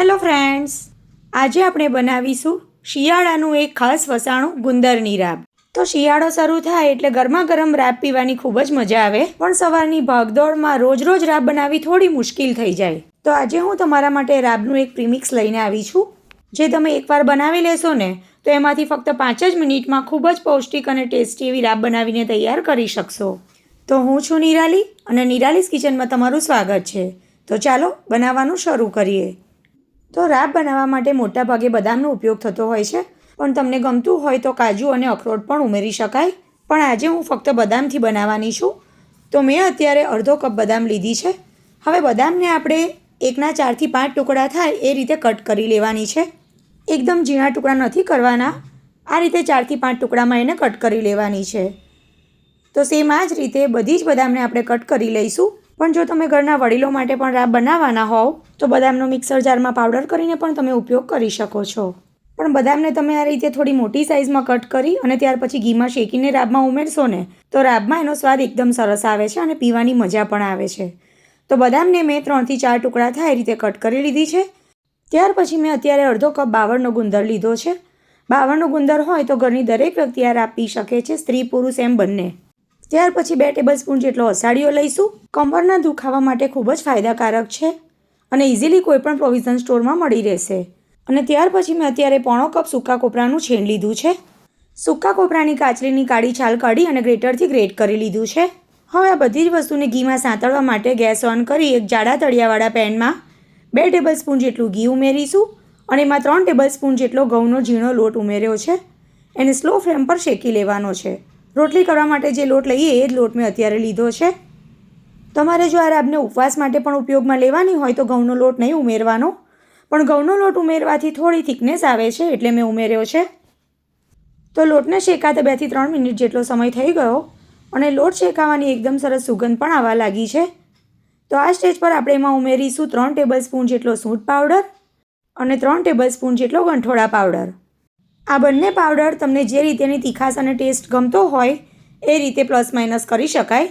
Hello friends આજે આપણે બનાવીશું શિયાળાનું એક ખાસ વસાણું, ગુંદરની રાબ. તો શિયાળો શરૂ થાય એટલે ગરમા ગરમ રાબ પીવાની ખૂબ જ મજા આવે. પણ સવારની ભાગદોડમાં રોજ રોજ રાબ બનાવવી થોડી મુશ્કેલ થઈ જાય. તો આજે હું તમારા માટે રાબનું એક પ્રીમિક્સ લઈને આવી છું. જે તમે એકવાર બનાવી લેશો ને, તો એમાંથી ફક્ત પાંચ જ મિનિટમાં ખૂબ જ પૌષ્ટિક અને ટેસ્ટી એવી રાબ બનાવીને તૈયાર કરી શકશો. તો હું છું નિરાલી, અને નિરાલીસ કિચનમાં તમારું સ્વાગત છે. તો ચાલો બનાવવાનું શરૂ કરીએ. તો રાબ બનાવવા માટે મોટાભાગે બદામનો ઉપયોગ થતો હોય છે. પણ તમને ગમતું હોય તો કાજુ અને અખરોટ પણ ઉમેરી શકાય. પણ આજે હું ફક્ત બદામથી બનાવવાની છું. તો મેં અત્યારે અડધો કપ બદામ લીધી છે. હવે બદામને આપણે એકના ચારથી પાંચ ટુકડા થાય એ રીતે કટ કરી લેવાની છે. એકદમ ઝીણા ટુકડા નથી કરવાના. આ રીતે ચારથી પાંચ ટુકડામાં એને કટ કરી લેવાની છે. તો સેમ આ જ રીતે બધી જ બદામને આપણે કટ કરી લઈશું. પણ જો તમે ઘરના વડીલો માટે પણ રાબ બનાવવાના હોવ, તો બદામનો મિક્સર જારમાં પાવડર કરીને પણ તમે ઉપયોગ કરી શકો છો. પણ બદામને તમે આ રીતે થોડી મોટી સાઇઝમાં કટ કરી અને ત્યાર પછી ઘીમાં શેકીને રાબમાં ઉમેરશો ને, તો રાબમાં એનો સ્વાદ એકદમ સરસ આવે છે અને પીવાની મજા પણ આવે છે. તો બદામને મેં ત્રણથી ચાર ટુકડા થાય એ રીતે કટ કરી લીધી છે. ત્યાર પછી મેં અત્યારે અડધો કપ બાવળનો ગુંદર લીધો છે. બાવળનો ગુંદર હોય તો ઘરની દરેક વ્યક્તિ આ રાબ પી શકે છે, સ્ત્રી પુરુષ એમ બંને. ત્યાર પછી બે ટેબલ સ્પૂન જેટલો અસાડીઓ લઈશું. કમરના દુખાવા માટે ખૂબ જ ફાયદાકારક છે અને ઇઝીલી કોઈ પણ પ્રોવિઝન સ્ટોરમાં મળી રહેશે. અને ત્યાર પછી મેં અત્યારે પોણો કપ સૂકા કોપરાનું છેણ લીધું છે. સૂકા કોપરાની કાચલીની કાળી છાલ કાઢી અને ગ્રેટરથી ગ્રેટ કરી લીધું છે. હવે આ બધી જ વસ્તુને ઘીમાં સાંતળવા માટે ગેસ ઓન કરી એક જાડા તળિયાવાળા પેનમાં બે ટેબલ સ્પૂન જેટલું ઘી ઉમેરીશું અને એમાં ત્રણ ટેબલ સ્પૂન જેટલો ઘઉંનો ઝીણો લોટ ઉમેર્યો છે. એને સ્લો ફ્લેમ પર શેકી લેવાનો છે. રોટલી કરવા માટે જે લોટ લઈએ, એ જ લોટ મેં અત્યારે લીધો છે. તમારે જો આ રાબને ઉપવાસ માટે પણ ઉપયોગમાં લેવાની હોય તો ઘઉંનો લોટ નહીં ઉમેરવાનો. પણ ઘઉંનો લોટ ઉમેરવાથી થોડી થિકનેસ આવે છે એટલે મેં ઉમેર્યો છે. તો લોટને શેકાતા બેથી ત્રણ મિનિટ જેટલો સમય થઈ ગયો અને લોટ શેકાવાની એકદમ સરસ સુગંધ પણ આવવા લાગી છે. તો આ સ્ટેજ પર આપણે એમાં ઉમેરીશું ત્રણ ટેબલ સ્પૂન જેટલો સૂંઠ પાવડર અને ત્રણ ટેબલ સ્પૂન જેટલો ગંઠોડા પાવડર. આ બંને પાવડર તમને જે રીતેની તીખાસ અને ટેસ્ટ ગમતો હોય, એ રીતે પ્લસ માઇનસ કરી શકાય.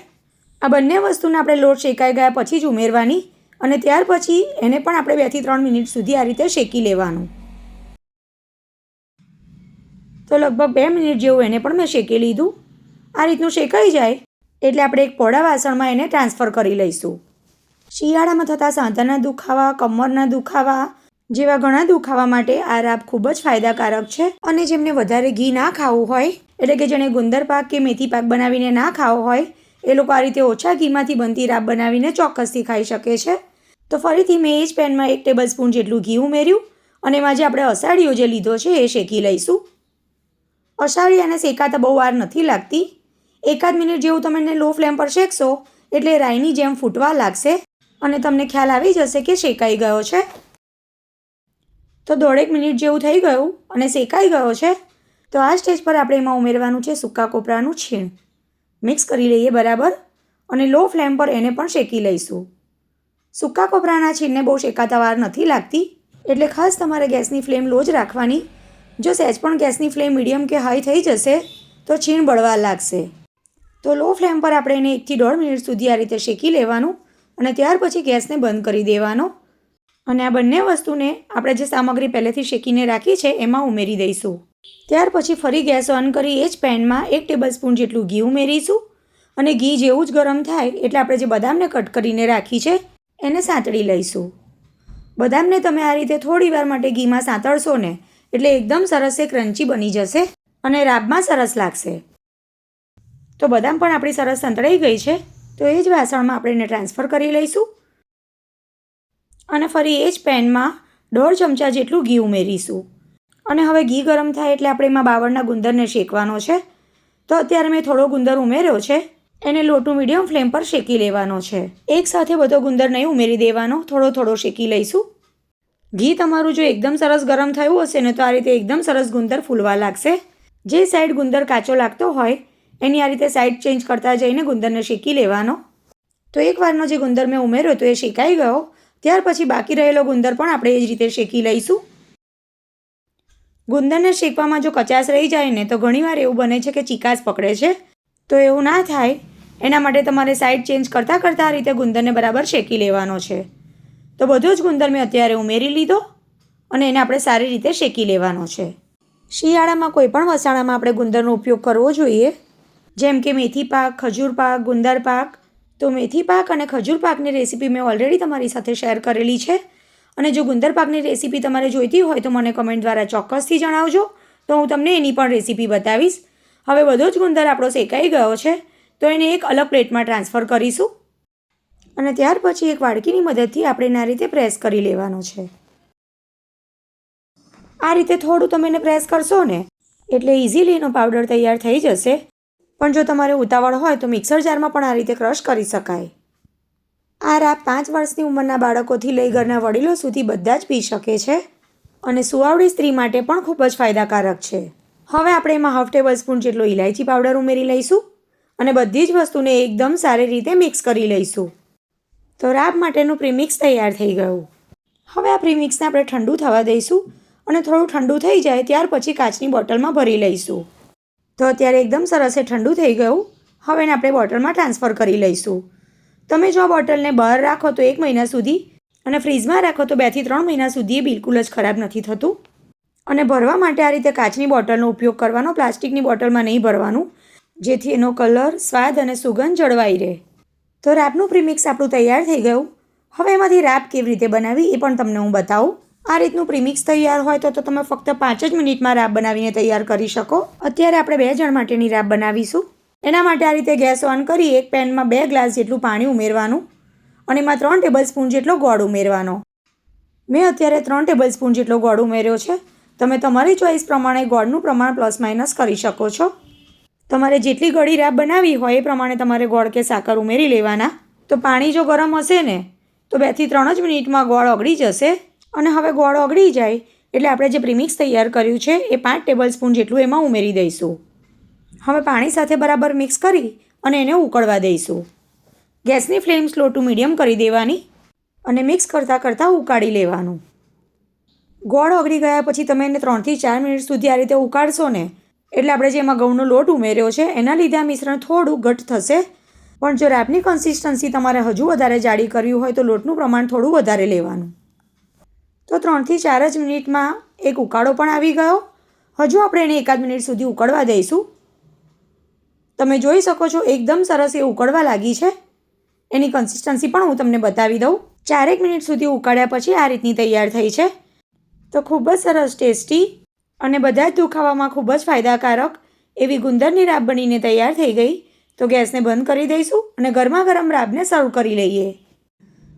આ બંને વસ્તુને આપણે લોટ શેકાઈ ગયા પછી જ ઉમેરવાની અને ત્યાર પછી એને પણ આપણે બેથી ત્રણ મિનિટ સુધી આ રીતે શેકી લેવાનું. તો લગભગ બે મિનિટ જેવું એને પણ મેં શેકી લીધું. આ રીતનું શેકાઈ જાય એટલે આપણે એક પોડા વાસણમાં એને ટ્રાન્સફર કરી લઈશું. શિયાળામાં થતા સાંધાના દુખાવા, કમરના દુખાવા જેવા ઘણા દુખાવા માટે આ રાબ ખૂબ જ ફાયદાકારક છે અને જેમને વધારે ઘી ના ખાવું હોય, એટલે કે જેણે ગુંદર પાક કે મેથી પાક બનાવીને ના ખાવો હોય, એ લોકો આ રીતે ઓછા ઘીમાંથી બનતી રાબ બનાવીને ચોક્કસથી ખાઈ શકે છે. તો ફરીથી મેં એ જ પેનમાં એક ટેબલ સ્પૂન જેટલું ઘી ઉમેર્યું અને એમાં જે આપણે અસાડીઓ જે લીધો છે એ શેકી લઈશું. અષાઢી અને શેકાતા બહુ વાર નથી લાગતી. એકાદ મિનિટ જેવું તમે લો ફ્લેમ પર શેકશો, એટલે રાઈની જેમ ફૂટવા લાગશે અને તમને ખ્યાલ આવી જશે કે શેકાઈ ગયો છે. તો દોઢેક મિનિટ જેવું થઈ ગયું અને શેકાઈ ગયો છે. તો આ સ્ટેજ પર આપણે એમાં ઉમેરવાનું છે સૂકા કોપરાનું છીણ. મિક્સ કરી લઈએ બરાબર અને લો ફ્લેમ પર એને પણ શેકી લઈશું. સૂકા કોપરાના છીણને બહુ શેકાતા વાર નથી લાગતી. એટલે ખાસ તમારે ગેસની ફ્લેમ લો જ રાખવાની. જો સહેજ પણ ગેસની ફ્લેમ મીડિયમ કે હાઈ થઈ જશે, તો છીણ બળવા લાગશે. તો લો ફ્લેમ પર આપણે એને એકથી દોઢ મિનિટ સુધી આ રીતે શેકી લેવાનું અને ત્યાર પછી ગેસને બંધ કરી દેવાનો. અને આ બંને વસ્તુને આપણે જે સામગ્રી પહેલેથી શેકીને રાખી છે, એમાં ઉમેરી દઈશું. ત્યાર પછી ફરી ગેસ ઓન કરી એ જ પેનમાં એક ટેબલ સ્પૂન જેટલું ઘી ઉમેરીશું. અને ઘી જેવું જ ગરમ થાય એટલે આપણે જે બદામને કટ કરીને રાખી છે, એને સાંતળી લઈશું. બદામને તમે આ રીતે થોડી વાર માટે ઘીમાં સાંતળશો ને, એટલે એકદમ સરસ એ ક્રન્ચી બની જશે અને રાબમાં સરસ લાગશે. તો બદામ પણ આપણી સરસ સંતળાઈ ગઈ છે, તો એ જ વાસણમાં આપણે એને ટ્રાન્સફર કરી લઈશું. અને ફરી એ જ પેનમાં દોઢ ચમચા જેટલું ઘી ઉમેરીશું. અને હવે ઘી ગરમ થાય એટલે આપણે એમાં બાવળના ગુંદરને શેકવાનો છે. તો અત્યારે મેં થોડો ગુંદર ઉમેર્યો છે. એને લોટું મીડિયમ ફ્લેમ પર શેકી લેવાનો છે. એક સાથે બધો ગુંદર નહીં ઉમેરી દેવાનો, થોડો થોડો શેકી લઈશું. ઘી તમારું જો એકદમ સરસ ગરમ થયું હશે ને તો આ રીતે એકદમ સરસ ગુંદર ફૂલવા લાગશે. જે સાઈડ ગુંદર કાચો લાગતો હોય, એની આ રીતે સાઈડ ચેન્જ કરતા જઈને ગુંદરને શેકી લેવાનો. તો એકવારનો જે ગુંદર મેં ઉમેર્યો તો એ શેકાઈ ગયો. ત્યાર પછી બાકી રહેલો ગુંદર પણ આપણે એ જ રીતે શેકી લઈશું. ગુંદરને શેકવામાં જો કચાશ રહી જાય ને તો ઘણીવાર એવું બને છે કે ચીકાશ પકડે છે. તો એવું ના થાય. એના માટે તમારે સાઈડ ચેન્જ કરતાં કરતાં આ રીતે ગુંદરને બરાબર શેકી લેવાનો છે. તો બધો જ ગુંદર મેં અત્યારે ઉમેરી લીધો અને એને આપણે સારી રીતે શેકી લેવાનો છે. શિયાળામાં કોઈ પણ વસાણામાં આપણે ગુંદરનો ઉપયોગ કરવો જોઈએ. જેમ કે મેથી પાક, ખજૂર પાક, ગુંદર પાક તો મેથી પાક અને ખજૂર પાકની રેસીપી મેં ઓલરેડી તમારી સાથે શેર કરેલી છે. અને જો ગુંદર પાકની રેસીપી તમારે જોઈતી હોય તો મને કમેન્ટ દ્વારા ચોક્કસથી જણાવજો. તો હું તમને એની પણ રેસીપી બતાવીશ. હવે બધો જ ગુંદર આપણો શેકાઈ ગયો છે, તો એને એક અલગ પ્લેટમાં ટ્રાન્સફર કરીશું. અને ત્યાર પછી એક વાડકીની મદદથી આપણે આ રીતે પ્રેસ કરી લેવાનો છે. આ રીતે થોડું તમે એને પ્રેસ કરશો ને, એટલે ઇઝીલી એનો પાવડર તૈયાર થઈ જશે. પણ જો તમારે ઉતાવળ હોય તો મિક્સર જારમાં પણ આ રીતે ક્રશ કરી શકાય. આ રાબ પાંચ વર્ષની ઉંમરના બાળકોથી લઈ ઘરના વડીલો સુધી બધા જ પી શકે છે અને સુવાવડી સ્ત્રી માટે પણ ખૂબ જ ફાયદાકારક છે. હવે આપણે એમાં હાફ ટેબલ સ્પૂન જેટલો ઇલાયચી પાવડર ઉમેરી લઈશું અને બધી જ વસ્તુને એકદમ સારી રીતે મિક્સ કરી લઈશું. તો રાબ માટેનું પ્રીમિક્સ તૈયાર થઈ ગયું. હવે આ પ્રીમિક્સને આપણે ઠંડુ થવા દઈશું અને થોડું ઠંડુ થઈ જાય ત્યાર પછી કાચની બોટલમાં ભરી લઈશું. તો અત્યારે એકદમ સરસ એ ઠંડુ થઈ ગયું. હવે એને આપણે બોટલમાં ટ્રાન્સફર કરી લઈશું. તમે જો આ બોટલને બહાર રાખો તો એક મહિના સુધી અને ફ્રીજમાં રાખો તો બેથી ત્રણ મહિના સુધી એ બિલકુલ જ ખરાબ નથી થતું. અને ભરવા માટે આ રીતે કાચની બોટલનો ઉપયોગ કરવાનો, પ્લાસ્ટિકની બોટલમાં નહીં ભરવાનું, જેથી એનો કલર, સ્વાદ અને સુગંધ જળવાઈ રહે. તો રાબનું પ્રીમિક્સ આપણું તૈયાર થઈ ગયું. હવે એમાંથી રેપ કેવી રીતે બનાવી એ પણ તમને હું બતાવું. આ રીતનું પ્રીમિક્સ તૈયાર હોય તો તમે ફક્ત પાંચ જ મિનિટમાં રાબ બનાવીને તૈયાર કરી શકો. અત્યારે આપણે બે જણ માટેની રાબ બનાવીશું. એના માટે આ રીતે ગેસ ઓન કરી એક પેનમાં બે ગ્લાસ જેટલું પાણી ઉમેરવાનું અને એમાં ત્રણ ટેબલ સ્પૂન જેટલો ગોળ ઉમેરવાનો. મેં અત્યારે ત્રણ ટેબલ સ્પૂન જેટલો ગોળ ઉમેર્યો છે. તમે તમારી ચોઈસ પ્રમાણે ગોળનું પ્રમાણ પ્લસ માઇનસ કરી શકો છો. તમારે જેટલી ગળી રાબ બનાવી હોય એ પ્રમાણે તમારે ગોળ કે સાકર ઉમેરી લેવાના. તો પાણી જો ગરમ હશે ને, તો બેથી ત્રણ જ મિનિટમાં ગોળ ઓગળી જશે. અને હવે ગોળ ઓગળી જાય એટલે આપણે જે પ્રીમિક્સ તૈયાર કર્યું છે એ પાંચ ટેબલ સ્પૂન જેટલું એમાં ઉમેરી દઈશું. હવે પાણી સાથે બરાબર મિક્સ કરી અને એને ઉકળવા દઈશું. ગેસની ફ્લેમ સ્લો ટુ મીડિયમ કરી દેવાની અને મિક્સ કરતાં કરતાં ઉકાળી લેવાનું. ગોળ ઓગળી ગયા પછી તમે એને ત્રણથી ચાર મિનિટ સુધી આ રીતે ઉકાળશો ને એટલે આપણે જે એમાં ઘઉંનો લોટ ઉમેર્યો છે એના લીધે આ મિશ્રણ થોડું ઘટ થશે. પણ જો રેપની કન્સિસ્ટન્સી તમારે હજુ વધારે જાડી કરવી હોય તો લોટનું પ્રમાણ થોડું વધારે લેવાનું. તો ત્રણથી ચાર જ મિનિટમાં એક ઉકાળો પણ આવી ગયો. હજુ આપણે એને એકાદ મિનિટ સુધી ઉકળવા દઈશું. તમે જોઈ શકો છો, એકદમ સરસ એ ઉકળવા લાગી છે. એની કન્સિસ્ટન્સી પણ હું તમને બતાવી દઉં. ચારેક મિનિટ સુધી ઉકાળ્યા પછી આ રીતની તૈયાર થઈ છે. તો ખૂબ જ સરસ ટેસ્ટી અને બધા જ દુખાવામાં ખૂબ જ ફાયદાકારક એવી ગુંદરની રાબ બનીને તૈયાર થઈ ગઈ. તો ગેસને બંધ કરી દઈશું અને ગરમા ગરમ રાબને સર્વ કરી લઈએ.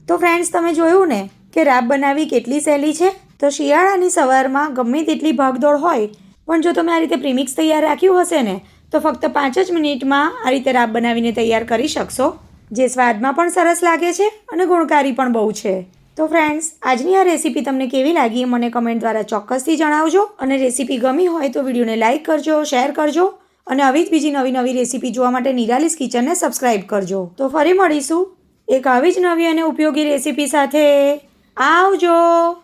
તો ફ્રેન્ડ્સ તમે જોયું ને કે રાબ બનાવવી કેટલી સહેલી છે? તો શિયાળાની સવારમાં ગમે તેટલી ભાગદોડ હોય, પણ જો તમે આ રીતે પ્રીમિક્સ તૈયાર રાખ્યું હશે ને, તો ફક્ત પાંચ જ મિનિટમાં આ રીતે રાબ બનાવીને તૈયાર કરી શકશો, જે સ્વાદમાં પણ સરસ લાગે છે અને ગુણકારી પણ બહુ છે. તો ફ્રેન્ડ્સ, આજની આ રેસીપી તમને કેવી લાગી મને કમેન્ટ દ્વારા ચોક્કસથી જણાવજો અને રેસીપી ગમી હોય તો વિડીયોને લાઇક કરજો, શેર કરજો અને આવી જ બીજી નવી નવી રેસીપી જોવા માટે નિરાલીસ કિચનને સબસ્ક્રાઇબ કરજો. તો ફરી મળીશું એક આવી જ નવી અને ઉપયોગી રેસીપી સાથે. આવજો.